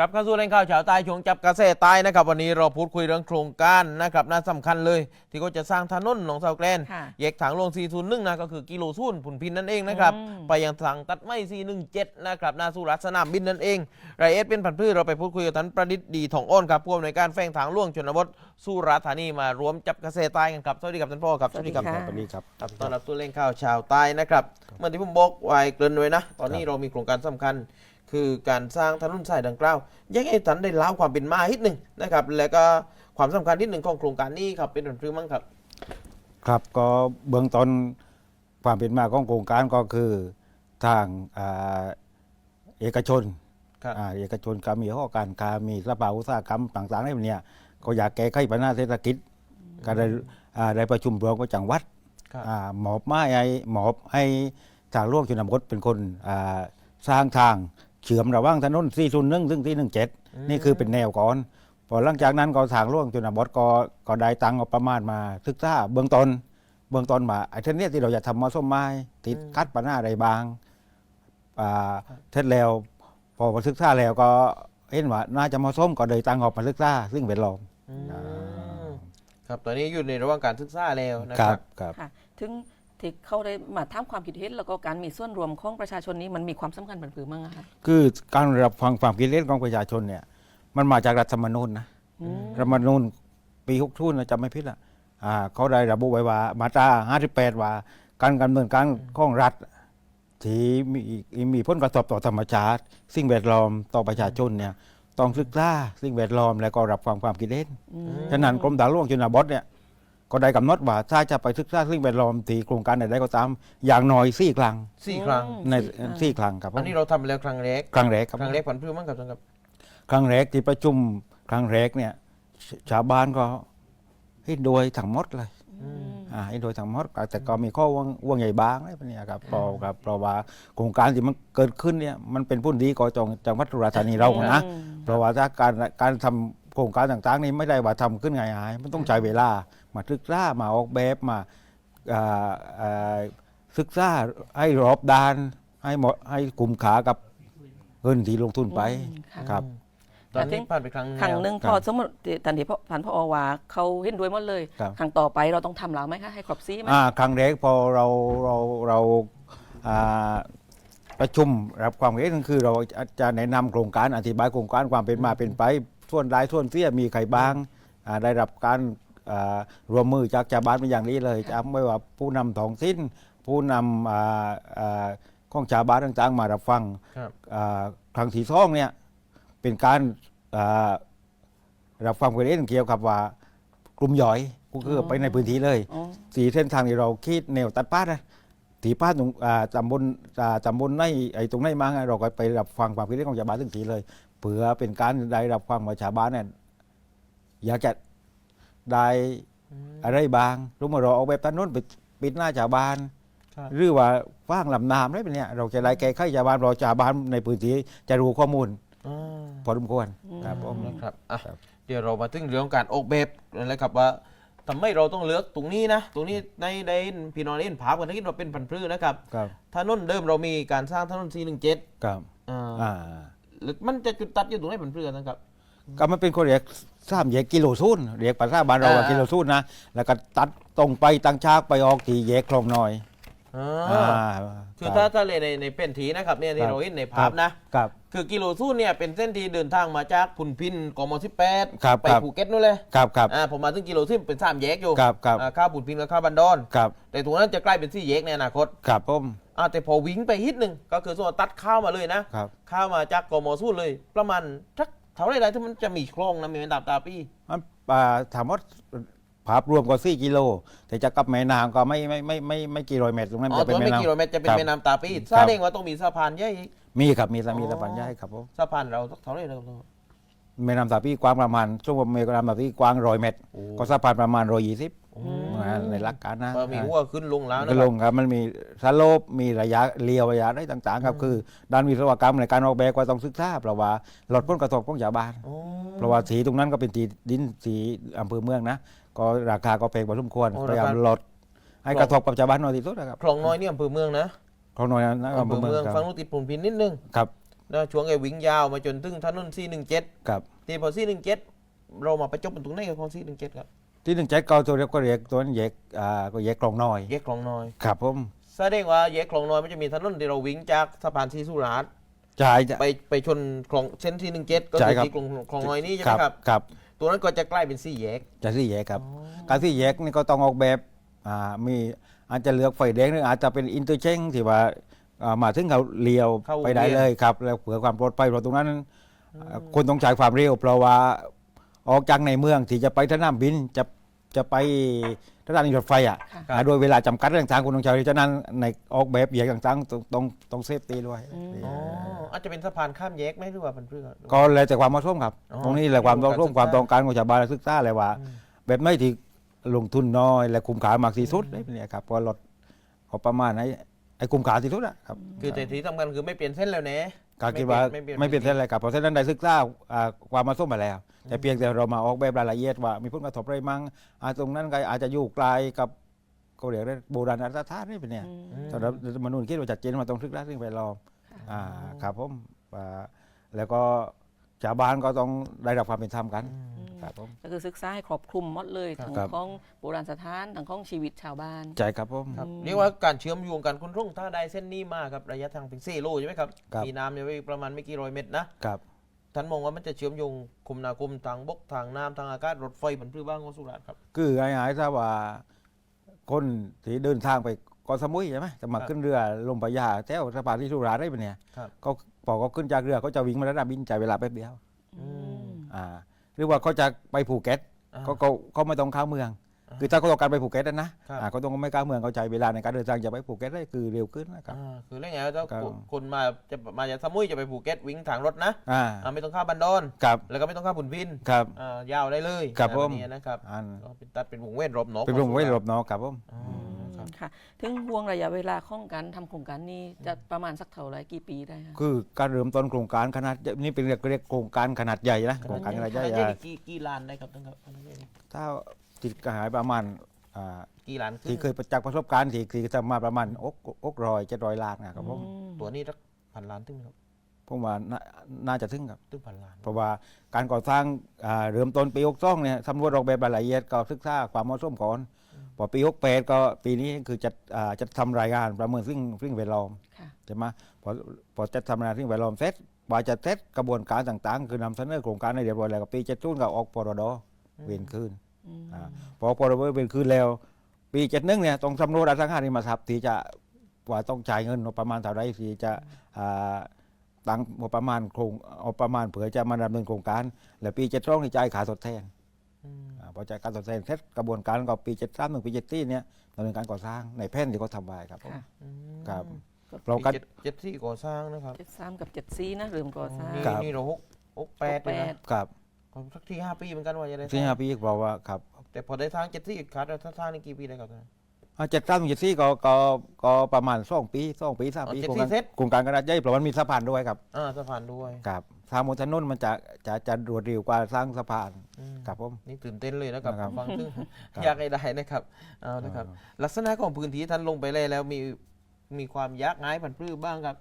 กลับเข้าสู่แหล่งข่าวเฉาใต้ช่วงจับกระแสใต้นะครับ วันนี้เราพูดคุยเรื่องโครงการนะครับน่าสำคัญเลย ที่ก็จะสร้างถนนหนองเสาแกลนค่ะแยกทางลง401นะก็คือกิโลซูนผุนพินนั่นเองนะครับอืมไปยังทางตัดไม้417นะครับหน้าสุรัสสนามบินนั่นเองรายเอสเป็นผันพืชเราไปพูดคุยกับท่านประดิษฐ์ดีทองอ้นครับผู้อำนวยการแฝงทางหล่วงชนบทสุราษฎร์ธานีมารวมจับกระแสใต้กันครับสวัสดีครับท่านพ่อครับสวัสดีครับสวัสดีครับครับต้อนรับสู่เล่งข่าวชาวใต้นะครับเมื่อที่ผมบอกไว้เกริ่นไว้นะ ตอนนี้เรามีโครงการสำคัญ คือการสร้างถนนสายดังกล่าวอยังให้ท่านได้เล่าความเป็นมานิดหนึ่งนะครับ แล้วก็ความสำคัญนิดหนึ่งของโครงการนี้ครับเป็นผลพรือมั้งครับ ครับก็เบื้องต้นความเป็นมาของโครงการก็คือทางอ่าเอกชนครับอ่าเอกชนก็มีข้อการค้ามีสภาอุตสาหกรรมต่างๆในแบบเนี้ยก็อยากแก้ไขปัญหาเศรษฐกิจก็ได้อ่าได้ประชุมรวมกับจังหวัดครับอ่าหมอบไม้ไอ้หมอบให้ทางหลวงชนบทเป็นคนอ่าสร้างทาง เชื่อมระหว่างถนน401ถึง417นี่คือเป็นแนวก่อน พอหลังจากนั้นก็ทางหล่วงชนบทก็ก็ได้ตังค์งบประมาณมาศึกษาเบื้องต้นเบื้องต้นมาไอ้เท่านี้ที่เราจะทำมาส้มไม้ติดอืมคัดปัญหาอะไรบางอ่าเสร็จแล้วพอมาศึกษาแล้วก็เห็นว่าน่าจะเหมาะสมก็เลยตังค์ออกมาศึกษาซึ่งเป็นรองอืมอ่าครับตอนนี้อยู่ในระหว่างการศึกษาแล้วนะคครัรับบครับค่ะถึง ที่เขาได้มาทำความคิดเห็นแล้วก็การมีส่วนรวมของประชาชนนี้มันมีความสำคัญเป็นผือมั้งอะคะคือการรับฟังความคิดเห็นของประชาชนเนี่ย มันมาจากรัฐธรรมนูญนะอืมรัฐธรรมนูญปีหกทุนนะจำไม่ผิดอะอ่าเขาได้ระบุไว้ว่ามาตรา58 ว่า การดำเนินการของรัฐที่มีมีผลกระทบต่อธรรมชาติ สิ่งแวดล้อมต่อประชาชนเนี่ยต้องศึกษาสิ่งแวดล้อมและก็รับฟังความคิดเห็น อืม ฉะนั้นกรมทางหลวงชนบทเนี่ย ก็ได้กำหนดว่าถ้าจะไปศึกษาสิ่งแวดล้อมที่โครงการใดๆก็ตาม อย่างน้อยสี่ครั้งสี่ครั้ง ในอืมสี่ครั้งครับผมอันนี้เราทำไปแล้วครั้งแรกครั้งแรกครับครั้งแรกผลพรือมั้งครับท่านครับครั้งแรกที่ประชุมครั้งแรกเนี่ยชชาวบ้านก็เห็นโดวยทั้งหมดเลยอืม อ่าเห็นโดวยทั้งหมดแต่ก็มีข้อว่างว่างใหญ่บางอะไรพวกเนี้ยครับเพราะครับเพราะว่าโครงการที่มันเกิดขึ้นเนี่ยมันเป็นผลดีก่อจงจังหวัดสุราษฎร์ธานีเรานะอืมเพราะว่าถ้าการการทำโครงการต่างๆ นี้ไม่ได้ว่าทำขึ้นง่ายๆมันต้องใช้เวลา มาศึกษามาออกแบบมาอ่าอ่าศึกษาให้รอบด้านให้เหมาะให้กลุ่มขากับเงินที่ลงทุนไปอืมค่ะครับ ตอนนี้ผ่านไปครั้งครั้งหนึ่งครับพอสมมติทันทีพอผ่านพอว่าเขาเห็นด้วยหมดเลยครับครั้งต่อไปเราต้องทำแล้วไหมคะให้ครบซีไหมอ่าครั้งแรกพอเราเราเราอ่าประชุมรับความเห็นก็คือเราจะแนะนำโครงการอธิบายโครงการความเป็นมาเป็นไปส่วนรายส่วนเสียมีใครบ้างอ่าได้รับการอ่า รวมมือจากชาวบ้านเป็นอย่างนี้เลยจะไม่ว่าผู้นำท้องถิ่นผู้นำอ่าอ่าของชาวบ้านต่างๆ มารับฟังครับอ่าครั้งที่สองเนี่ยเป็นการอ่ารับฟังความเห็นเกี่ยวกับว่ากลุ่มย่อยก็คือไปในพื้นที่เลย อ๋อ สีเส้นทางที่เราคิดแนวตัดป้านะตีป้าตรงอ่าตำบลอ่าตำบลในไอ้ตรงไหนมาไงเราก็ไปรับฟังความคิดเห็นของชาวบ้านถึงทีเลยเพื่อเป็นการได้รับฟังว่าชาวบ้านเนี่ยอยากจะ ได้อะไรบางรู้มาเราเอาแบบถนนไปปิดหน้าชาวบ้าน ครับหรือว่าฟ้างลำน้ำอะไรแบบเนี้ยเราจะได้แก้ไขชาวบ้านเราชาวบ้านในพื้นที่จะรู้ข้อมูลอ่าพอสมควรครับผม นะครับอะครับ เดี๋ยวเรามาถึงเรื่องการออกแบบนั่นแหละครับว่าทำไมเราต้องเลือกตรงนี้นะ ตรงนี้ในในพี่น้องได้เห็นภาพกันที่ว่าเป็นพันธุ์พืชนะครับครับถนนเดิมเรามีการสร้างถนน 417ครับอ่าอ่าแล้วมันจะจุดตัดอยู่ตรงไหนพันธุ์พืชนะครับ ก็มันเป็นคนเรียก สามแยกกิโลซูนเรียกภาษาบ้านเราว่าอ่า กิโลซูนนะแล้วก็ตัดตรงไปตังชากไปออกที่แยกคลองน้อยอ่อ่าาคือถ้าถ้าเลยในในเป็นทีนะครับเนี่ยที่ครับเราเห็นในภาพนะ ครับ คือกิโลสู้เนี่ยเป็นเส้นที่เดินทางมาจากพุนพินกมสิบแปดครับไปครับ ภูเก็ตนู่นเลยครับครับ อ่าผมมาถึงกิโลซึ่งเป็นสามแยกอยู่ครับครับ อ่าข้าวพุนพินกับข้าวบันดอน ครับแต่ตรงนั้นจะใกล้เป็นสี่แยกในอนาคตครับผมอ่าแต่พอวิ่งไปฮิตหนึ่งก็คือส่วนตัดข้าวมาเลยนะครับ ข้าวมาจากกมสู้เลย ประมาณทัก เท่าไรได้ที่มันจะมีคลองนะมีเป็นตาบตาปี้มันอ่าถามว่าภาพรวมก็สี่กิโล แต่จะกับแม่น้ำก็ไม่ไม่ไม่ไม่ไม่กี่ร้อยเมตรตรงนั้นอ๋อจะตเป็รนงแม่ไม่น้ำกิโลเมตรจะเป็นครับแม่น้ำตาปี้ครับแสดงว่าต้องมีสะพานใหญ่อีกมีครับมีสามีอ๋อสะพานใหญ่ครับผมสะพานเราเท่าไรเรา แม่น้ำตาปีกว้างประมาณช่วงแม่น้ำตาปีกว้างร้อยเมตร โอ้ ก็สะพานประมาณร้อยยี่สิบอืมในหลักการนะก็มีหัวขึ้นลงแล้วนะก็คลรับ งครับมันมีสโลปมีระยะเลียวระยะได้ต่างๆครับคือ ด้านวิศวกรรมในการออกแบบก็ต้องศึกษาเพราะว่าลดผลกระทบของชาวบ้านอ๋อ เพราะว่าสีตรงนั้นก็เป็นสีดินสีอำเภอเมืองนะ ก็ราคาก็แพงพอสมควรพยายามลดให้กระทบกับชาวบ้านน้อยที่สุดนะครับคลองน้อยเนี่ยอำเภอเมืองนะเขาน้อยนะอำอำเภเภออเมืเมือองงคฟัรังบลูกติดปุ่นพินนิดนึง ครับ แล้วช่วงไอ้วิ่งยาวมาจนถึงถนน417ครับที่พอ417เรามาประจบกันตรงไหนกับของ417ครับที่หนึ่งเจ็ดก็ตัวเรียกก็เรียกตัวนั้นแยกอ่าก็แยกกลองน้อยแยกคลองน้อยครับผมแสดงว่าแยกคลองน้อยมันจะมีถนนที่เราวิ่งจากสะพานศรีสุราษฎร์ใช่จะ ไปไปชนคลองเส้น417ก็ใช่คือครับ ที่คลองคลองน้อยนี่ใช่คไหมรับครับ ครับตัวนั้นก็จะใกล้เป็นสี่แยก จะที่แยกครับ การที่แยกนี่ก็ต้องออกแบบอ่ามีอาจจะเลือกไฟแดงหรืออาจจะเป็นอินเตอร์เชงที่ว่า อ่ามาถึงเขาเลี้ยวเข้าไปได้เลี้ยวเลยครับ แล้วเผื่อความปลอดภัยเพราะตรงนั้นอ่าคนต้องใช้ความเร็วเพราะว่าออกจากในเมืองที่จะไปสนามบินจะจะไปสถานีรถไฟอะค่ะ อ่าโดยเวลาจำกัดเรื่องทางคุณต้องใช้ฉะนั้นในออกแบบแยกต่างๆต้องต้องต้องเซฟตี้ด้วยอ๋ออาจจะเป็นสะพานข้ามแยกไหมหรือว่าเป็นเพื่อก็แล้วแต่ความเหมาะสมครับ อ๋อตรงนี้แหละความต้องการศึร่กมษาความต้องการของชาวบ้านและศึกษาเลยว่า อืม แบบไม่ที่ลงทุนน้อย และคุ้มค่ามากที่สุดได้เนี่ยครับเพราะรถเขาประมาณไหน ไอ้คุ้มค่าที่สุดอะครับคือแต่ที่สำคัญคือไม่เปลี่ยนเส้นแล้วเนะการคิดว่าไม่เปลี่ยนไม่เปลี่ยนเส้นอะไรครับเพราะฉะนั้นได้ศึกษาอ่าความเหมาะสมมาแล้ว แต่เพียงแต่เรามาออกแบบรายละเอียดว่า มีผลกระทบอะไรมั้งอ่าตรงนั้นก็อาจจะอยู่ไกลกับก็เรียกได้โบราณสถานนี่เป็นเนี่ยอืมสำหรับมนุษย์คิดว่าจัดเจนมาต้องศึกษาสิ่งแวดล้อมอ่าครับผมอ่าแล้วก็ ชาวบ้านก็ต้องได้รับความเป็นธรรมกันครับผม ก็คือศึกษาให้ครอบคลุมหมดเลยครับทั้งครับ ของโบราณสถานทั้งของชีวิตชาวบ้าน ใช่ครับผม ครับเรียกว่าการเชื่อมโยงกันคนรุ่งถ้าได้เส้นนี้มาครับระยะทางถึง4โลใช่ไหมครับครับ มีน้ำเนี่ยไว้ประมาณไม่กี่ร้อยเมตรนะครับ ท่านมองว่ามันจะเชื่อมโยงคมนาคมทางบกทางน้ำทางอากาศรถไฟเหมือนพื้นบ้านของสุราษฎร์ครับ คือไอ้หายถ้าว่าคนที่เดินทางไปเกาะสมุยใช่ไหมจะมาครับขึ้นเรือลงไปยาแถวสะพานที่สุราษฎร์ได้ปะเนี่ยครับ ก็พอเขาขึ้นจากเรือเขาจะวิ่งมาระดับบินจ่ายเวลาแป๊บเดียวอืมอ่าหรือว่าเขาจะไปภูเก็ตอ่าเขาเขาเขาไม่ต้องเข้าเมืองอ่าคือถ้าเขาต้องการไปภูเก็ตนะนะครับอ่าเขาต้องไม่เข้าเมืองเขาใจเวลาในการเดินทางจะไปภูเก็ตได้คือเร็วขึ้นนะครับอ่าคือเรื่องไงถ้าครับคนมาจะมาจากสมุยจะไปภูเก็ตวิ่งทางรถนะอ่าอ่าไม่ต้องข้ามบันดอนครับแล้วก็ไม่ต้องข้ามบุญพินครับอ่ายาวได้เลยครับอ่าผมแบบนี้นะครับอันก็เป็นตัดเป็นวงเว้นรอบหนอกเป็นวงไว้หลบเนอครับผมอ๋อครับ ค่ะถึงห่วงระยะเวลาของการทำโครงการนี้จะประมาณสักเท่าไหรกี่ปีได้คะ คือการเริ่มต้นโครงการขนาดนี่เป็นเรียกเรียกโครงการขนาดใหญ่นะโครงการขนาดใหญ่ขนาดอะกี่กี่ล้านได้ครับท่านครับถ้าติดกระหายประมาณอ่ากี่ล้านขึ้นที่เคยประจักษ์ประสบการณ์ที่ที่ทำมาประมาณอกอกรอยเจ็ดร้อยล้านนะครับผมอืมตัวนี้สักพันล้านถึงไหมครับผมว่าน่าน่าจะถึงครับ ถึงพันล้านเพราะว่าการก่อสร้างอ่าเริ่มต้นปี6 2เนี่ยสำรวจออกแบบรายละเอียดก็ศึกษาความเหมาะสมก่อน พอปี 6 8 ก็ปีนี้คือจะอ่าจะทำรายงานประเมินสิ่งสิ่งแวดล้อมค่ะ ใช่ไหมพอพอจะทำรายงานสิ่งแวดล้อมเสร็จกว่าจะเสร็จกระบวนการต่างๆ คือนำเสนอโครงการในเรียบร้อยแล้วก็ปี70ก็ออกพรดเวียนคืนอืมอ่าพอพรบเวียนคืนแล้ว ปี71เนี่ยต้องสำรวจอสังหาริมทรัพย์ที่จะว่าต้องจ่ายเงินประมาณเท่าไรที่จะอ่าตั้งงบประมาณโครงเอาประมาณเผื่อจะมาดำเนินโครงการ และปีเจ็ดสองนี่จ่ายขาทดแทนอืมอา พอจ่ายการทดแทนเสร็จกระบวนการก็ปีเจ็ดสามถึงปีเจ็ดที่เนี่ยดำเนินการก่อสร้างในแผนที่เขาทำไว้ครับผมค่ะอืมครับปีเราก็เจ็ดเจ็ดที่ก่อสร้างนะครับเจ็ดสามกับเจ็ดสี่นะเริ่มก่อสร้าง นี่ครับ นี่เราหกหกแปดเลยแปนะดครับก็สักที่ห้าปีเหมือนกันว่าจะได้ที่ห้าปีบอกว่าครับแต่พอได้สร้างเจ็ดที่ขาดแล้วถ้าสร้างนี่กี่ปีได้ครับท่าน อ่าเจ็ดสามถึงเจ็ดสี่ก็ก็ก็ประมาณสองปีสองปีสามปีอ๋อเจ็ดโครงสี่การเสร็จ โครงการขนาดใหญ่เพราะมันมีสะพานด้วยครับอ่าสะพานด้วยครับทางมนถนนมันจะจะจะรวดเร็วกว่าสร้างสะพานอืมครับผม นี่ตื่นเต้นเลยนะครับนะครับฟังซึ่งครับอยากให้ได้นะครับเอานะครับลักษณะของพื้นที่ท่านลงไปเลยแล้วมีมีความยากง่ายผันพรื้บ้างครับ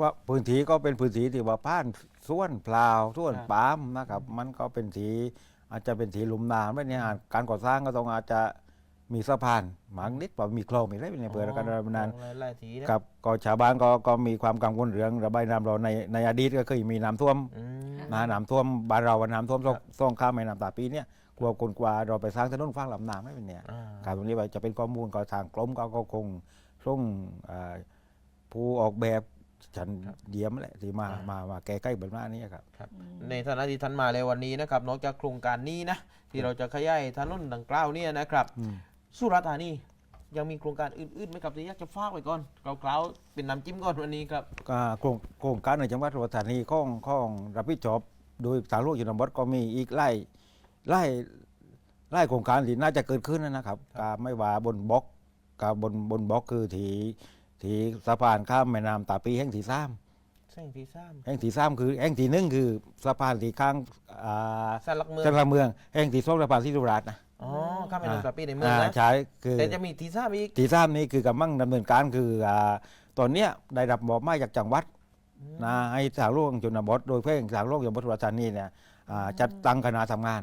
ว่าพื้นที่ก็เป็นพื้นที่ที่ว่าผ่านส่วนพลาวส่วนครับ ปาล์มนะครับ มันก็เป็นทีอาจจะเป็นทีหลุมน้ำแบบเนี้ยการก่อสร้างก็ต้องอาจจะ มีสะพานหมางนิดว่ามีคลองมีอะไรแบบเนี้ยเพื่อการระบายน้ของหลายๆทีนะำกับก็ชาวบ้านก็ก็มีความกังวลเรื่องระบายน้ำเราในในอดีตก็เคยมีน้ำท่วมอืม นะน้ำท่วมบ้านเราว่าน้ำท่วมครับซ่องข้ามแม่น้ำตาปีเนี่ยกลัวคนกว่าเราไปสร้างถนนฟังลำน้ำไม่เป็นเนี่ย อ่าการตรงนี้ว่าจะเป็นข้อมูลก็ทางกรมก็ก็คงส่งอ่าผู้ออกแบบฉันเดียมแหละที่มามามาแก้ไขปัญหานี้ครับ ครับในฐานะที่ท่านมาในวันนี้นะครับนอกจากโครงการนี้นะที่เราจะขยายถนนดังกล่าวเนี่ยนะครับอืม สุราษฎร์ธานียังมีโครงการอื่นๆไหมครับที่อยากจะฝากไว้ก่อนกล่าวๆเป็นน้ำจิ้มก่อนวันนี้ครับก็โครงโครงการในจังหวัดสุราษฎร์ธานีของของรับผิดชอบโดยทางโลกชนบทก็มีอีกไล่ไล่ไล่โครงการที่น่าจะเกิดขึ้นนะครับก็ไม่ว่าบนบล็อกกับบนบนบล็อกคือที่ที่สะพานข้ามแม่น้ำตาปีแห่งที่สามแสงที่สามแห่งที่สามคือแห่งที่หนึ่งคือสะพานที่ข้างอ่าสารหลักเมืองจังหวัดเมืองแห่งที่สองสะพานที่สุราษฎร์นะ อ๋อข้ามแม่น้ำตาปีในเมืองอ่านะใช่คือแต่จะมีที่สามอีกที่สามนี้คือกำลังดำเนินการคืออ่าตอนเนี้ยได้รับมอบหมายจากจังหวัดนะให้ทางโลกชนบทโดยเพ่งทางโลกยมบทสุราษฎร์นี่เนี่ยอ่าจัดตั้งคณะทำงาน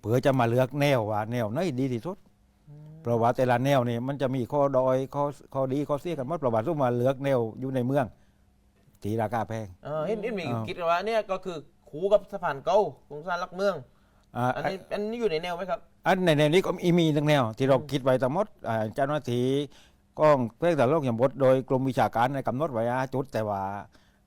เพื่อจะมาเลือกแนวว่าแนวไหนดีที่สุดเพราะว่าแต่ละแนวนี่มันจะมีข้อดอยข้อข้อดีข้อเสียกันหมดประวัติต้องมาเลือกแนวอยู่ในเมืองตีราคาแพงเออเห็นเห็นมีอ้าวคิดว่าเนี่ยก็คือคูกับสะพานเก่าโครงสร้างลักเมือง อ่าอันนี้อันนี้อยู่ในแนวไหมครับ อันในแนวนี้ก็มีมีทั้งแนว ที่เราคิดไว้ทั้งหมดอ่าเจ้าหน้าที่กองเพื่อแต่โลกอย่างบดโดยกรมวิชาการในกำหนดไว้ห้าจุด แต่ว่า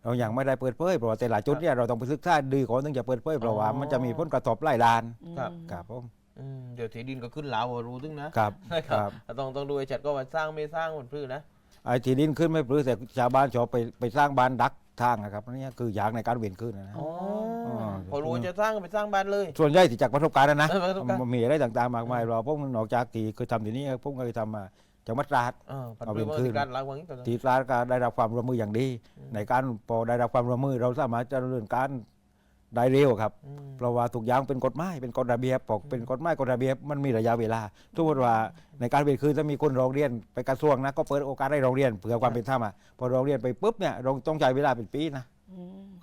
เรายังไม่ได้เปิดเผยเพราะว่าแต่ละจุดเนี่ยเราต้องไปศึกษาดีก่อนถึงจะเปิดเผยเพราะว่ามันจะมีผลกระทบหลายด้านครับ ครับผมอืมเดี๋ยวที่ดินก็ขึ้นลาวรู้ตึงนะครับนะคครัรับบต้องต้องดูไอ้จัดก็ว่าสร้างไม่สร้างมันพื้นนะ ไอ้ที่ดินขึ้นไม่ปลื้แต่ชาวบ้านชอบไปไปสร้างบ้านดักทางนะครับนี่คืออยากในการเวียนขึ้นนะอ๋ออ๋ อ พอรู้จะสร้างก็ไปสร้างบ้านเลย ส่วนใหญ่ที่จากประสบการณ์นะนะเออประสบการณ์มันมีอะไรต่างๆมากมายเราพวกนอกจากที่เคยทำที่นี่ผมก็เคยทำมาจังหวัดตราดเออปัจเอาจุเป็นบันขึ้นการล้างวังนี้ต่อที่ร้านก็ได้รับความร่วมมืออย่างดี ในการพอได้รับความร่วมมือเราสามารถจะดำเนินการได้เร็วครับ อืม เพราะว่าทุกอย่างเป็นกฎหมายเป็นกฎระเบียบบอกเป็นกฎหมายกฎระเบียบมันมีระยะเวลาทุกคนว่าในการเปลี่ยนคือถ้ามีคนร้องเรียนไปกระทรวงนะก็เปิดโอกาสให้ร้องเรียนเผื่อความเป็นธรรมอะพอร้องเรียนไปปุ๊บเนี่ยเราต้องใช้เวลาเป็นปีนะอืม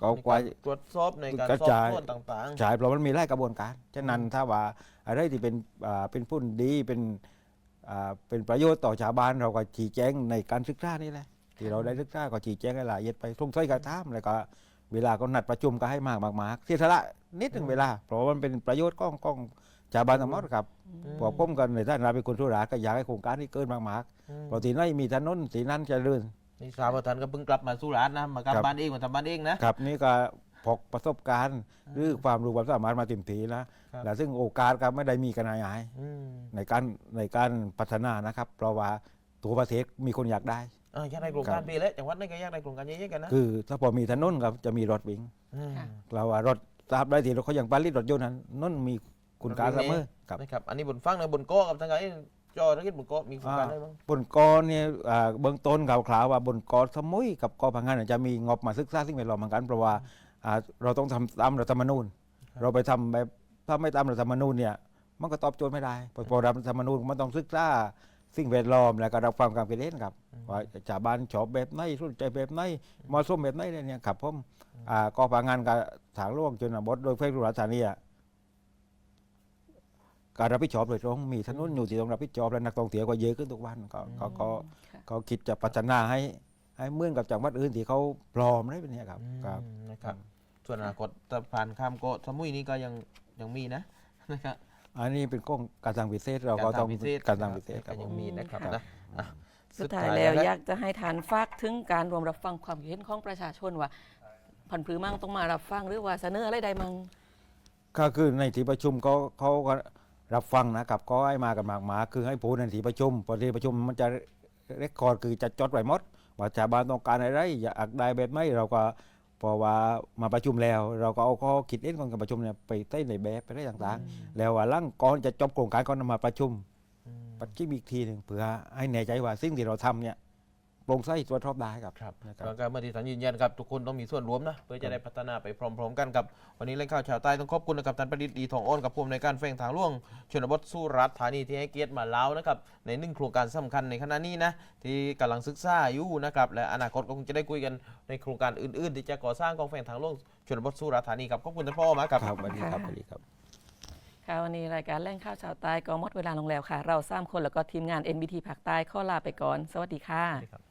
ก็กว่าในรตรวจสอบในการกระสอบจายสวนต่าง ใช่เพราะมันมีหลายกระบวนการ ฉะนั้นถ้าว่าอะไรที่เป็นอ่าเป็นพุ่นดีเป็นอ่าเป็นประโยชน์ต่อชาวบ้านเราก็ชี้แจงในการศึกษานี่แหละที่เราได้ศึกษาก็ชี้แจงให้ละเอียดไปทุ่งใช้กระทำแล้วก็เวลาก็นัดประชุมก็ให้มากมากๆเสียสละนิดหนึ่งเวลา เพราะว่ามันเป็นประโยชน์ก้องก้องชาวบ้านทั้งหมดครับๆพอผมกันในท่านเราเป็นคนธุระก็อยากให้โครงการนี้เกินมากๆเพราะที่นั่นมีถนนที่นั่นเจะเรื่น นี่สาวประธานก็เพิ่งกลับมาสุราษฎร์นะมากลับครับ บ้านเองมาทำบ้านเองนะ ครับนี่ก็พกประสบการณ์หรือความรู้ความสามารถมาเต็มทีนะครับ และซึ่งโอกาสก็ไม่ได้มีกันง่ายๆอืมในการในการพัฒนานะครับ เพราะว่าตัวประเทศมีคนอยากได้ อ่าอยากได้โครงการปีแล้วจังหวัดนี้ก็อยากได้โครงการเยอะๆกันนะคือถ้าพอมีถนนครับจะมีรถวิ่งม ค่ะ เราว่ารถทราบได้ที่เขาอย่างผลิตรถยนต์นั้นนั่นมีคุณค่าเสมอครับ นะครับอันนี้บนฟังนะบนโก้กับทางไง จอธุรกิจบนโก้มีโครงการอะไรบ้างบนกอเนี่ยอ่าเบื้องต้นข่าวๆว่าบนกอสมุยกับกอพังงานเนยจะมีงบมาศึกษาสิ่งแวดล้อมเหมือนกันเพราะว่าอ่าเราต้องทำตามรัฐธรรมนูญ เราไปทำแบบถ้าไม่ตามรัฐธรรมนูญเนี่ยมันก็ตอบโจทย์ไม่ได้เพราะพอรัฐธรรมนูญมันต้องศึกษาสิ่งแวดล้อมแล้วก็รับฟังความคิดเห็นครับว่าชาวบ้านชอบแบบไหนสนใจแบบไหนเหมาะสมแบบไหนเนี่ยครับผมอ่ากอพังงานกับทางโลกจนบทโดยเฟซบุ๊กรัฐานีอะ การรับผิดชอบโดยตรงมีถนนอยู่ที่ต้องรับผิดชอบและนักท่องเที่ยวก็เยอะขึ้นทุกวันก็ก็ก็ค่ะเขาคิดจะพัฒนาให้ให้เหมือนกับจังหวัดอื่นที่เขาพร้อมได้เป็นเนี่ยครับ อืมครับนะครับส่วนอนาคตสะพานข้ามโกะสมุยนี่ก็ยังยังมีนะนะครับอันนี้เป็นกล้องการทางพิเศษเราก็ต้องพิเศษการทางพิเศษคก็รับยังผมมีนะครับครับ นะอะสุดท้ายแล้วอยากจะให้ทานฝากถึงการรวมรับฟังความคิดเห็นของประชาชนว่าผันผือมั่งต้องมารับฟังหรือว่าเสนออะไรใดมั่ง ก็คือในที่ประชุมเขาเขาก็ รับฟังนะครับก็ให้มากันมากมาคือให้พูดในที่ประชุมพอที่ประชุมมันจะเรคคอร์ดคือจะจดไว้หมดว่าชาวบ้านต้องการอะไรอยากได้แบบไหนเราก็พอว่ามาประชุมแล้ว เราก็เอาข้อคิดเห็นของการประชุมเนี่ยไปใต้ในแบบไปได้ต่างๆ แล้วว่าหลังก่อนจะจบโครงการก็นำมาประชุมอืมปัดคิดอีกทีหนึ่งเพื่อให้แน่ใจว่าสิ่งที่เราทำเนี่ย โปร่งใสตรวจสอบได้ครับครับนะครับแล้วก็เมื่อที่ท่านยืนยันครับทุกคนต้องมีส่วนร่วมนะเพื่อจะได้พัฒนาไปพร้อม ๆ กันครับ วันนี้เล่นข่าวชาวใต้ต้องขอบคุณนะครับท่านประดิษฐ์ดีทองอ้นกับผู้อำนวยการแฝงทางหล่วงชนบทสู้รัฐธานีที่ให้เกียรติมาเล่านะครับในหนึ่งโครงการสำคัญในขณะนี้นะที่กำลังศึกษาอยู่นะครับและอนาคตก็คงจะได้คุยกันในโครงการอื่นๆ ที่จะก่อสร้างกองแฝงทางหล่วงชนบทสู้รัฐธานีครับขอบคุณท่านพ่อมากครับครับสวัสดีครับสวัสดีครับค่ะวันนี้รายการแล่งข้าวชาวใต้ก็หมดเวลาลงแล้วค่ะ เราสามคนแล้วก็ทีมงาน NBT ภาคใต้ข้อลาไปก่อน สวัสดีค่ะครับ